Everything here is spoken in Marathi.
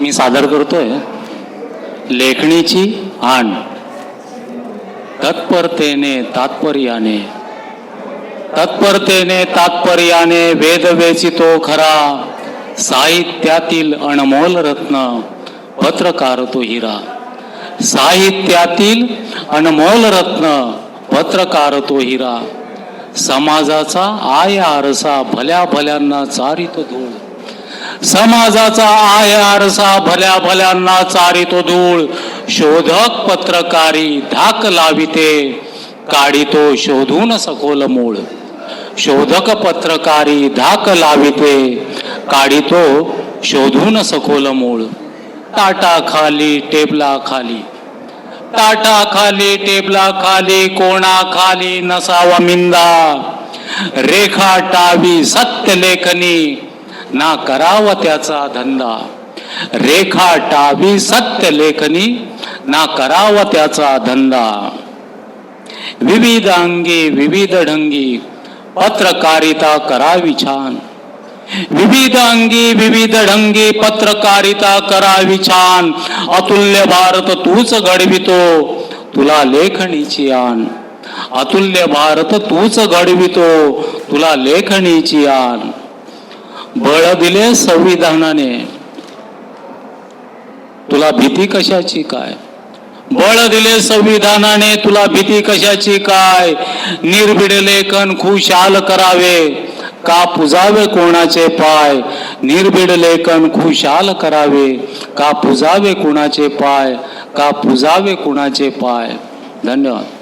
मी सादर करतोय. लेखणीची आण. तत्परतेने तात्पर्याने. तत्परतेने तात्पर्याने वेद वेचितो खरा. साहित्यातील अनमोल रत्न पत्रकार तो हिरा. साहित्यातील अनमोल रत्न पत्रकार तो हिरा. समाजाचा आय आरसा भल्या भल्यांना चारित धूळ. समाजाचा आय आरसा भल्या भल्यांना चारितो धूळ. शोधक पत्रकारी धाक लाविते काढितो शोधून सखोल मूळ. शोधक पत्रकारी धाक लाविते काढितो शोधून सखोल मूळ. टाटा खाली टेबला खाली. टाटा खाली टेबला खाली कोणा खाली नसावा मिंदा. रेखा टावी सत्य लेखनी ना करावा त्याचा धंदा. रेखा टावी सत्य लेखनी ना करावा त्याचा धंदा. विविध अंगी विविध ढंगी पत्रकारिता करावी छान. विविध अंगी विविध ढंगी पत्रकारिता करावी छान. अतुल्य भारत तूच घडवितो तुला लेखणीची आण. अतुल्य भारत तूच घडवितो तुला लेखणीची आण. बळ दिले संविधानाने. तुला भीती कशाची काय? बळ दिले संविधानाने तुला भीती कशाची काय? निर्भीड लेखन खुशाल करावे. का पुजावे कोणाचे पाय? निर्भीड लेखन खुशाल करावे. का पुजावे कोणाचे पाय? का पुजावे कोणाचे पाय? धन्यवाद.